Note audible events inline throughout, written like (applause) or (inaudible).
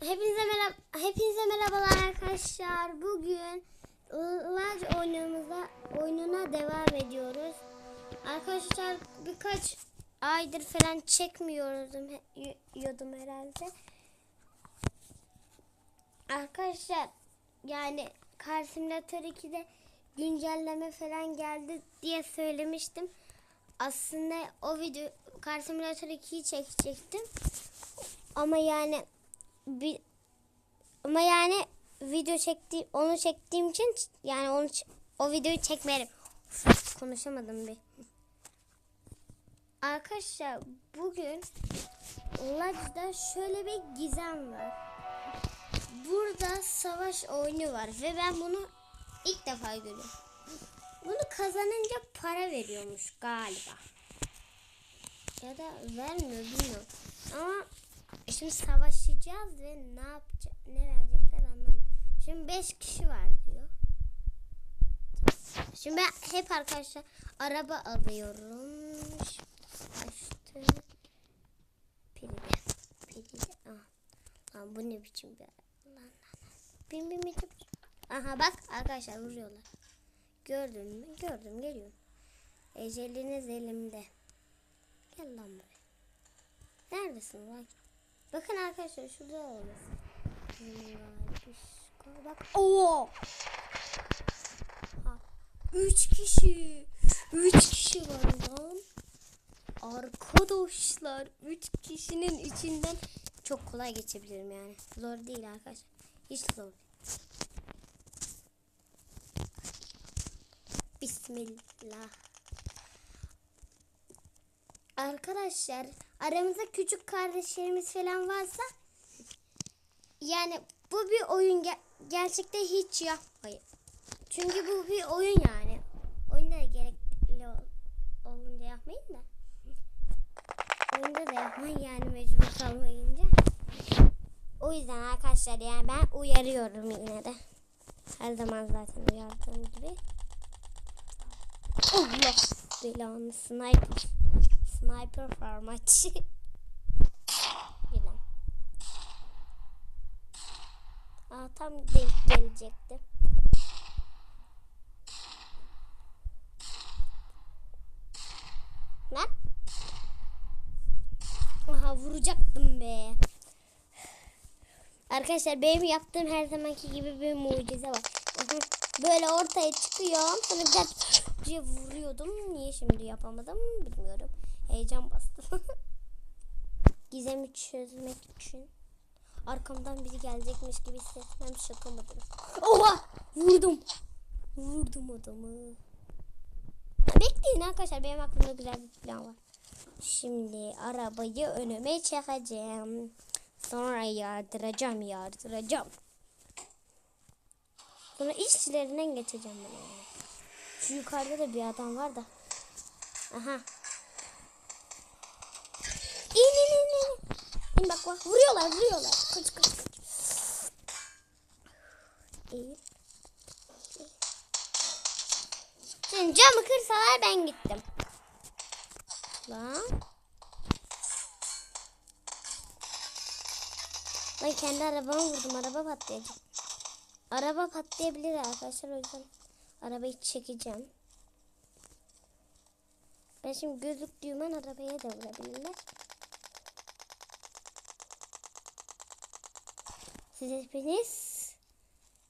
Hepinize merhaba, hepinize merhabalar arkadaşlar. Bugün Large oyunumuza oyununa devam ediyoruz. Arkadaşlar birkaç aydır falan çekmiyordum yiyordum herhalde. Arkadaşlar yani Car Simulator 2'de güncelleme falan geldi diye söylemiştim. Aslında o video Car Simulator 2'yi çekecektim. Ama yani bir ama yani video çekti onu çektiğim için yani onu o videoyu çekmeyelim. Konuşamadım bir. Arkadaşlar bugün Lodge'da şöyle bir gizem var. Burada savaş oyunu var ve ben bunu ilk defa görüyorum. Bunu kazanınca para veriyormuş galiba. Ya da vermiyor bilmiyorum. Ama şimdi savaşacağız ve ne yapacak ne verecekler anlamadım. Şimdi 5 kişi var diyor. Şimdi ben hep arkadaşlar araba alıyorum. İşte pili pili ah. Lan bu ne biçim bir lan lan. bin bin. bin. Aha bak arkadaşlar vuruyorlar. Gördün mü? Gördüm geliyorum. Eceliniz elimde. Gel lan buraya. Neredesin lan? Bakın arkadaşlar şurada olmasın. Bak. Oo. Ha, Üç kişi. Üç kişi var lan. Arkadaşlar üç kişinin içinden çok kolay geçebilirim yani. Zor değil arkadaşlar. Hiç zor değil. Bismillah. Arkadaşlar aramızda küçük kardeşlerimiz falan varsa yani bu bir oyun ger- gerçekte hiç yapmayın. Çünkü bu bir oyun yani. Oyunda da gerekli ol- olunca yapmayın da. Oyunda da yapmayın yani mecbur kalmayınca. O yüzden arkadaşlar yani ben uyarıyorum yine de. Her zaman zaten uyardığım gibi. Allah belanı sniper. Sniper farmaçı. Yılan. Aa, tam denk gelecekti. Lan. Aha vuracaktım be. Arkadaşlar benim yaptığım her zamanki gibi bir mucize var. Böyle ortaya çıkıyor. Sonra güzel diye vuruyordum. Niye şimdi yapamadım bilmiyorum. Heyecan bastı. (laughs) Gizemi çözmek için. Arkamdan biri gelecekmiş gibi hissetmem şaka mıdır? Oha! Vurdum. Vurdum adamı. Bekleyin arkadaşlar benim aklımda güzel bir plan var. Şimdi arabayı önüme çekeceğim. Sonra yardıracağım yardıracağım. Sonra işçilerinden geçeceğim ben. Şu yukarıda da bir adam var da. Aha. İn in in in. İn bak bak vuruyorlar vuruyorlar. Kaç kaç kaç. İyi. Şimdi camı kırsalar ben gittim. Lan. Ben kendi arabamı vurdum. Araba patlayacak. Araba patlayabilir arkadaşlar. O yüzden arabayı çekeceğim. Ben şimdi gözlüklüyüm ben arabaya da vurabilirler. Siz hepiniz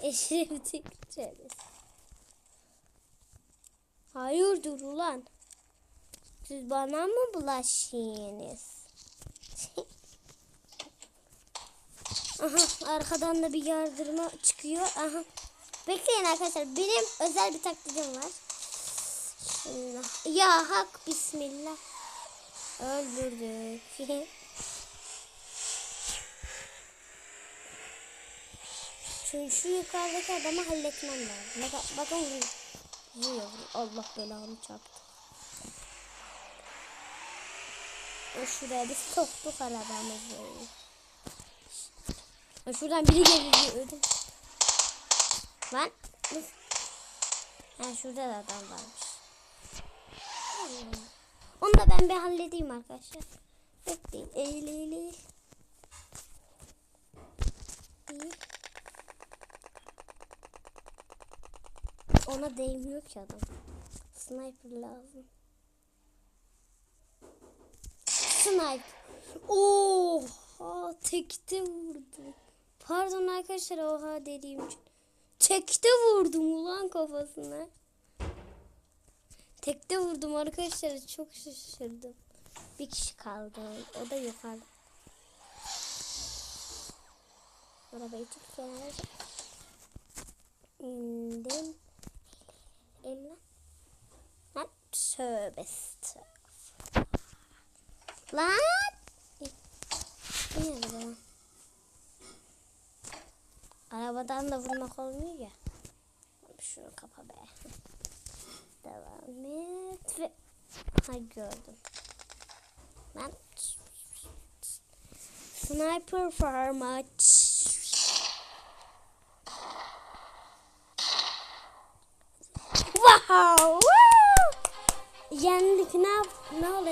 eşreftik içeriz. Hayırdır ulan? Siz bana mı bulaşıyorsunuz? (laughs) Aha arkadan da bir yardırma çıkıyor. Aha. Bekleyin arkadaşlar. Benim özel bir taktiğim var. Bismillah. Ya hak bismillah. Öldürdük. (laughs) Şu, şu yukarıdaki adamı halletmem lazım. Bak, bakın vuruyor. Allah belanı çarptı. O şuraya bir soktuk arabamızı. Ya şuradan biri geliyor öldüm. Lan. Ha şurada da adam varmış. Onu da ben bir halledeyim arkadaşlar. Bekleyin. Eğil eğil eğil. (laughs) ona değmiyor ki adam. Sniper lazım. Sniper. Oha tekte vurdum. Pardon arkadaşlar oha dediğim için. Tekte vurdum ulan kafasına. Tekte vurdum arkadaşlar çok şaşırdım. Bir kişi kaldı. O da yukarıda. Arabayı tut kenara. Elle. Lan tövbe. Lan. Arabadan. Arabadan da vurmak olmuyor ya. Şunu kapa be. Devam et ve... Ha gördüm. Ben... Sniper for much.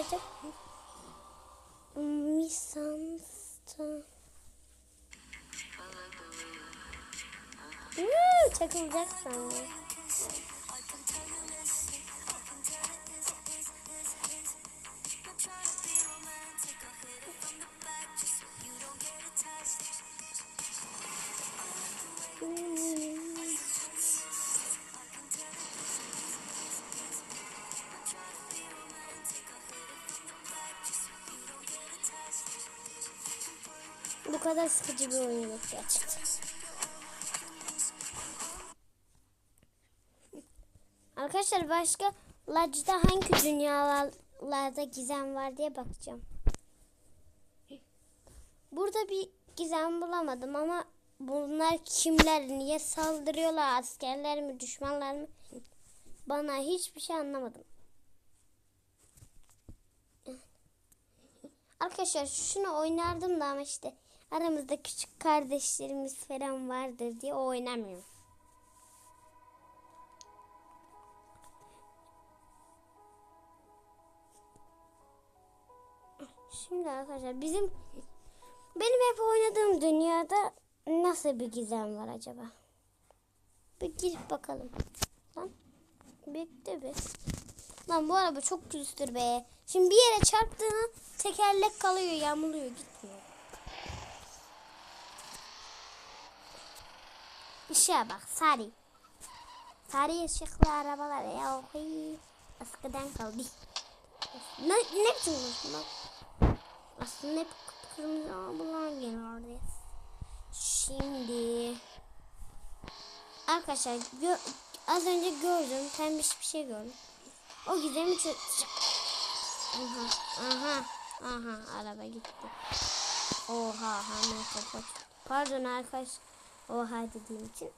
Olacak? Misansta. Woo! Çakılacak sanırım. Bu kadar sıkıcı bir oyun yok gerçekten. Arkadaşlar başka Lacda hangi dünyalarda gizem var diye bakacağım. Burada bir gizem bulamadım ama bunlar kimler, niye saldırıyorlar, askerler mi, düşmanlar mı? Bana hiçbir şey anlamadım. Arkadaşlar şunu oynardım da ama işte aramızda küçük kardeşlerimiz falan vardır diye o oynamıyor. Şimdi arkadaşlar bizim benim hep oynadığım dünyada nasıl bir gizem var acaba? Bir girip bakalım. Lan bekle be. Lan bu araba çok külüstür be. Şimdi bir yere çarptığında tekerlek kalıyor, yamuluyor, gitmiyor. İşe bak, sarı. Sarı ışıklı arabalar ya. Oy, eskiden kaldı. Ne, ne biçim konuştun lan? Aslında hep kırmızı arabalar geliyordu. Şimdi arkadaşlar gö- az önce gördüm pembiş bir şey gördüm. O gizemi çözeceğim. Aha, aha, aha araba gitti. Oha hemen kapat. Pardon arkadaş. Oha dediğim için.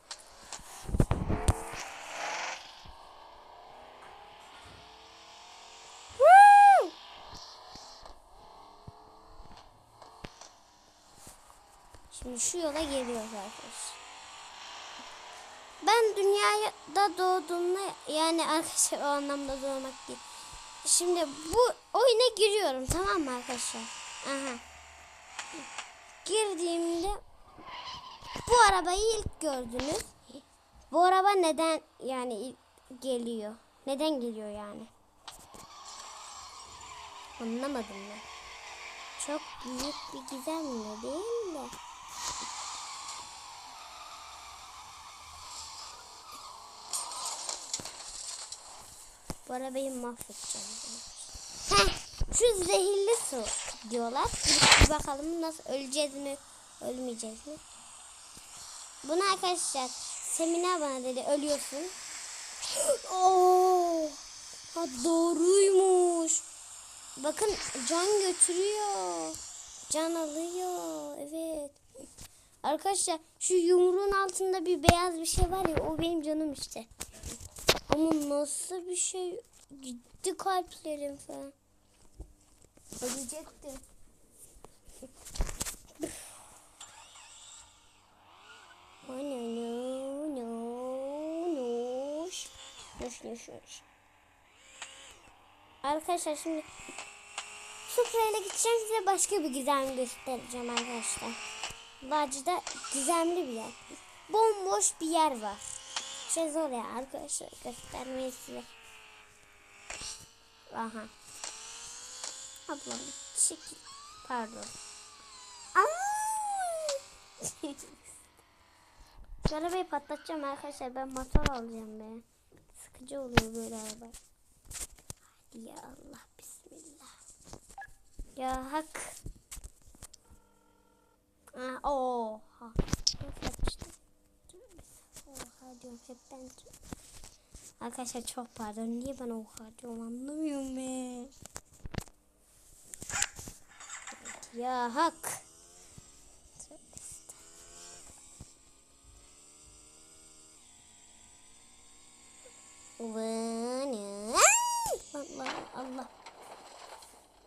Şimdi şu yola geliyoruz arkadaşlar. Ben dünyada doğduğumda yani arkadaşlar o anlamda doğmak değil. Şimdi bu oyuna giriyorum tamam mı arkadaşlar? Aha. Girdiğimde bu arabayı ilk gördünüz. Bu araba neden yani geliyor? Neden geliyor yani? Anlamadım ben. Çok büyük bir gizem mi değil mi? Bu arabayı mahvedeceğim. Heh, şu zehirli su diyorlar. Bir bakalım nasıl öleceğiz mi, ölmeyeceğiz mi? Bunu arkadaşlar seminer bana dedi ölüyorsun. (gasps) Oo, ha doğruymuş. Bakın can götürüyor. Can alıyor. Evet. Arkadaşlar şu yumruğun altında bir beyaz bir şey var ya o benim canım işte. Ama nasıl bir şey gitti kalplerim falan. Ölecektim. Nuş, nuş, nuş. Arkadaşlar şimdi Supra'yla gideceğim size başka bir gizem göstereceğim arkadaşlar. Lacı'da gizemli bir yer. Bomboş bir yer var. gideceğiz oraya arkadaşlar göstermeyi size. Aha. Ablam çekil. Pardon. Aa! (laughs) Şu arabayı patlatacağım arkadaşlar. Ben motor alacağım be. Sıkıcı oluyor böyle araba. Hadi ya Allah bismillah. Ya hak. Ah, oha. Nasıl yapmıştım? Oha diyorum hep ben. Arkadaşlar çok pardon. Niye ben oha diyorum anlamıyorum be. Ya hak. Estağfurullah. Allah Allah.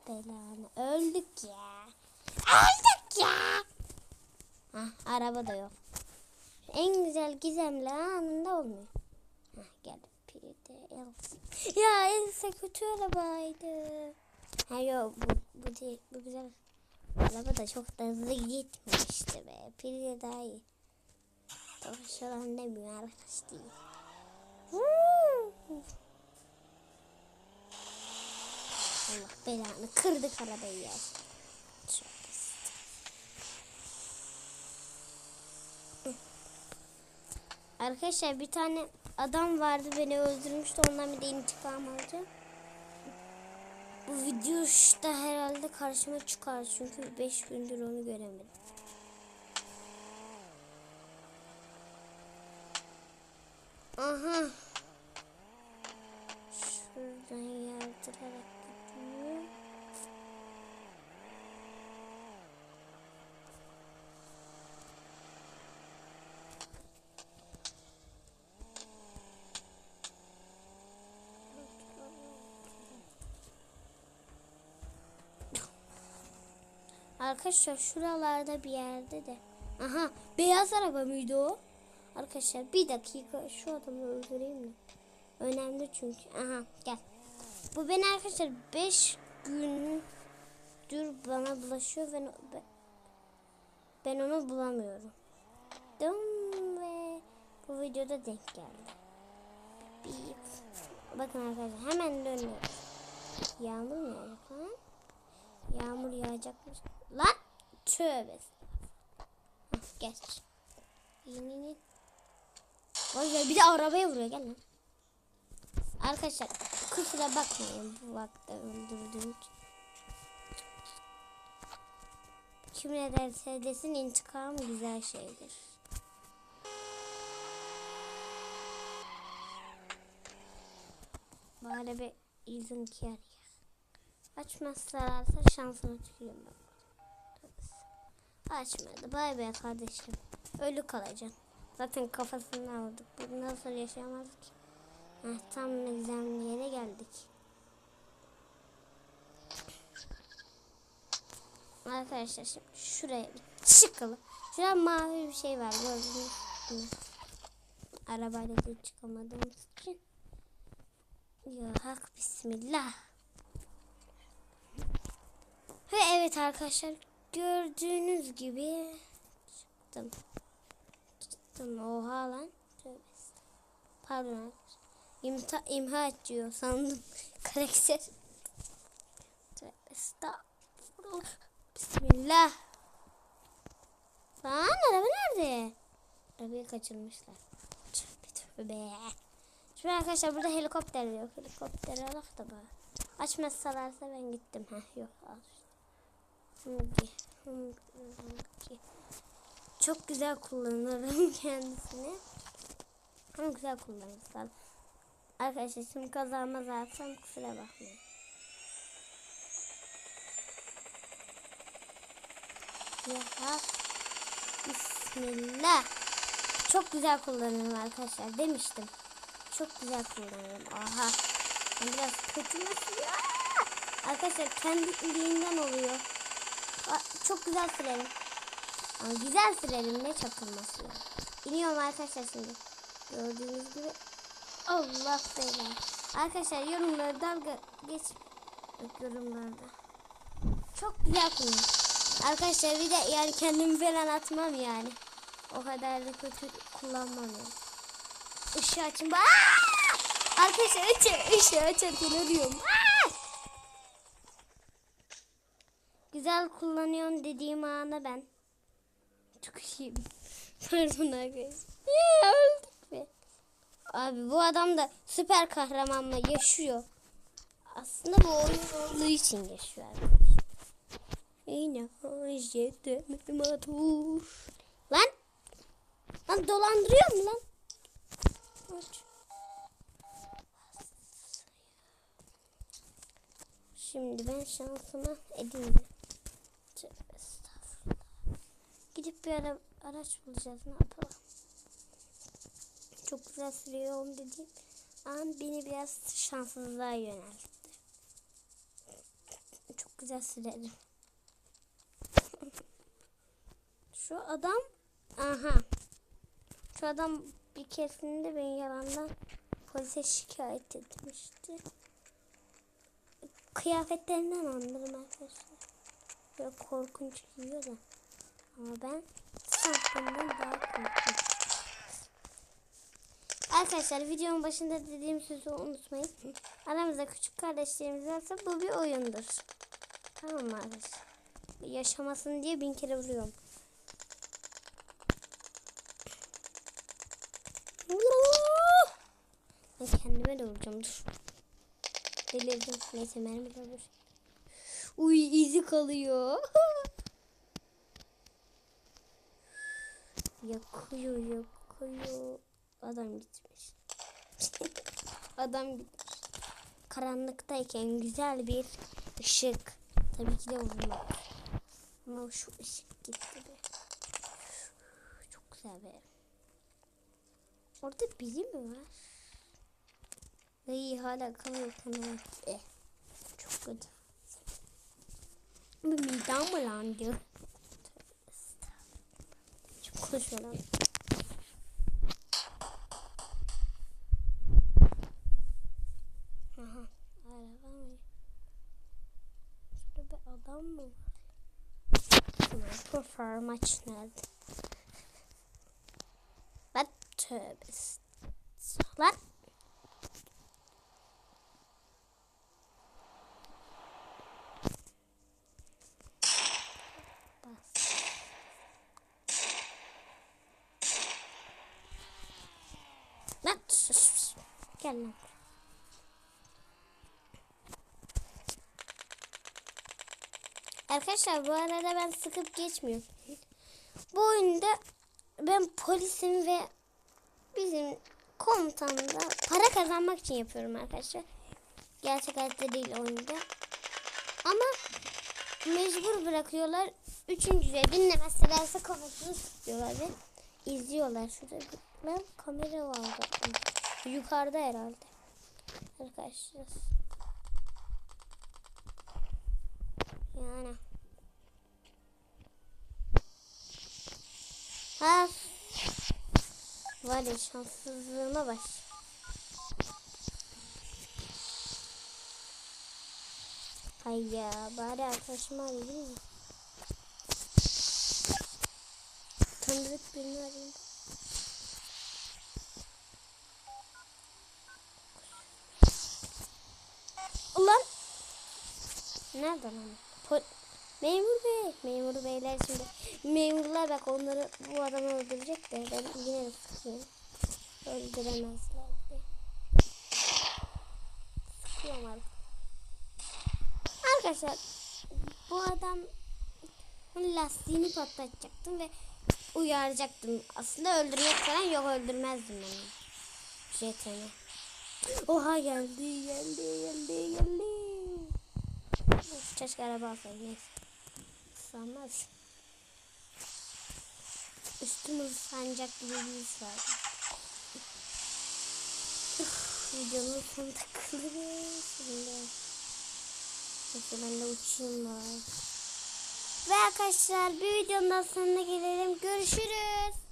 Belanı. Öldük ya. Öldük ya. Hah, araba da yok. En güzel gizemli anında olmuyor. Hah, gel. Piri de Elsa. Ya Elsa kötü arabaydı. Ha yok bu, bu değil. Bu güzel. Araba da çok da hızlı gitmişti be. Piri de daha iyi. Olan demiyor arkadaş değil. Woo! Allah belanı kırdık arabayı ya. Arkadaşlar bir tane adam vardı beni öldürmüştü ondan bir de intikam alacağım. Bu videoda herhalde karşıma çıkar çünkü 5 gündür onu göremedim. Aha. Şuradan yardırarak gidiyor. Arkadaşlar şuralarda bir yerde de. Aha beyaz araba mıydı o? Arkadaşlar bir dakika şu adamı öldüreyim mi? Önemli çünkü. Aha gel. Bu beni arkadaşlar 5 gündür bana bulaşıyor ve ben, ben onu bulamıyorum. Dum ve bu videoda denk geldi. Bir. Bakın arkadaşlar hemen dönüyoruz. Yağmur mu yağacak lan? Yağmur yağacakmış. Lan tövbe. Hah, geç. İn in in. Vay be bir de arabaya vuruyor gel lan. Arkadaşlar kusura bakmayın bu vakti öldürdüğüm için. Kim ne derse desin intikam güzel şeydir. Bari bir izin ki arıyor. Açmazlarsa şansını tükürüyorum ben. Açmadı. Bay bay kardeşim. Ölü kalacaksın. Zaten kafasını aldık. Bu nasıl yaşayamaz? Heh, tam egzamlı yere geldik. Arkadaşlar şimdi şuraya bir çıkalım. Şurada mavi bir şey var gördünüz mü? Arabayla da çıkamadığımız için. Hak bismillah. Ve evet arkadaşlar gördüğünüz gibi çıktım. Çıktım oha lan. Pardon. İmta, imha et diyor sandım. (laughs) Karakter. Estağfurullah. Bismillah. Lan araba nerede? Arabayı kaçırmışlar. Tövbe tövbe. Şimdi arkadaşlar burada helikopter yok. Helikopteri alak da bana. Açmazsalarsa ben gittim. Heh yok al. Çok güzel kullanırım (laughs) kendisini. Ama güzel kullanırsan. Arkadaşlar şimdi kazanma zaten kusura bakmayın. Ya Bismillah. Çok güzel kullanırım arkadaşlar demiştim. Çok güzel kullanırım. Aha. Biraz kötü nasıl ya? Arkadaşlar kendiliğinden oluyor. Çok güzel sürerim. Ama güzel sürerim ne çakılması ya. İniyorum arkadaşlar şimdi. Gördüğünüz gibi. Allah belanı. Arkadaşlar yorumları dalga geç yorumlarda. Çok güzel kullan. Arkadaşlar bir de yani kendimi falan atmam yani. O kadar da kötü kullanmam yani. ışığı açın. Aa! Arkadaşlar ışığı, ışığı ölüyorum. Aa! Güzel kullanıyorum dediğim ana ben. İyiyim. Pardon arkadaşlar. Öldük be. Abi bu adam da süper kahramanla yaşıyor. Aslında bu oyun olduğu için yaşıyor arkadaşlar. Yine jetemim atur. Lan. Lan dolandırıyor mu lan? Aç. Şimdi ben şansıma edeyim. Tövbe estağfurullah. Gidip bir ara, araç bulacağız ne yapalım. Çok güzel sürüyorum dediğim an beni biraz şanssızlığa yöneltti. Çok güzel sürerim. (laughs) Şu adam aha. Şu adam bir keresinde beni yalandan polise şikayet etmişti. Kıyafetlerinden anlarım arkadaşlar. Böyle korkunç giyiyor da. Ama ben sandığımdan daha korkunç. Arkadaşlar videonun başında dediğim sözü unutmayın. Aramızda küçük kardeşlerimiz varsa bu bir oyundur. Tamam mı arkadaşlar? Yaşamasın diye bin kere vuruyorum. Ben kendime de vuracağım dur. Delirdim. Neyse mermi de vur. Uy izi kalıyor. Yakıyor yakıyor. Adam gitmiş. (laughs) Adam gitmiş. Karanlıktayken güzel bir ışık. Tabii ki de vurmak. Ama şu ışık gitti be. Çok güzel be. Orada biri mi var? İyi hala kalıyor kanal. Eh. Çok kötü. Bu midem bulandı. Konuşmadan. Aha. Araba mı? Şurada bir adam mı var? Profil maç nerede? Lan tövbe. Lan. Bas. Lan. sus, sus. Gel lan. Arkadaşlar bu arada ben sıkıp geçmiyorum. Bu oyunda ben polisim ve bizim komutan da para kazanmak için yapıyorum arkadaşlar. Gerçek hayatta değil oyunda. Ama mecbur bırakıyorlar. Üçüncüye dinlemezlerse kafasını tutuyorlar ve izliyorlar. Şurada lan kamera vardı. Yukarıda herhalde. Arkadaşlar. Yani. Ha. Var ya şanssızlığıma bak. Hay ya bari arkadaşımı arayayım mı? Tanıdık birini arayayım. Ulan. Nerede lan? Po Memur bey. Memur beyler şimdi. Memurlar bak onları bu adamı öldürecek de ben yine de sıkıyorum. Öldüremezler diye. Sıkıyorum artık. Arkadaşlar bu adam lastiğini patlatacaktım ve uyaracaktım. Aslında öldürmek falan yok öldürmezdim onu. Jetini. Oha geldi geldi geldi geldi. Keşke araba alsaydım neyse. Üstümüz sancak gibi bir. Üf, Videonun sonu takılır. Şimdi. Neyse ben de uçayım var. Ve arkadaşlar bir videonun sonuna gelelim. Görüşürüz.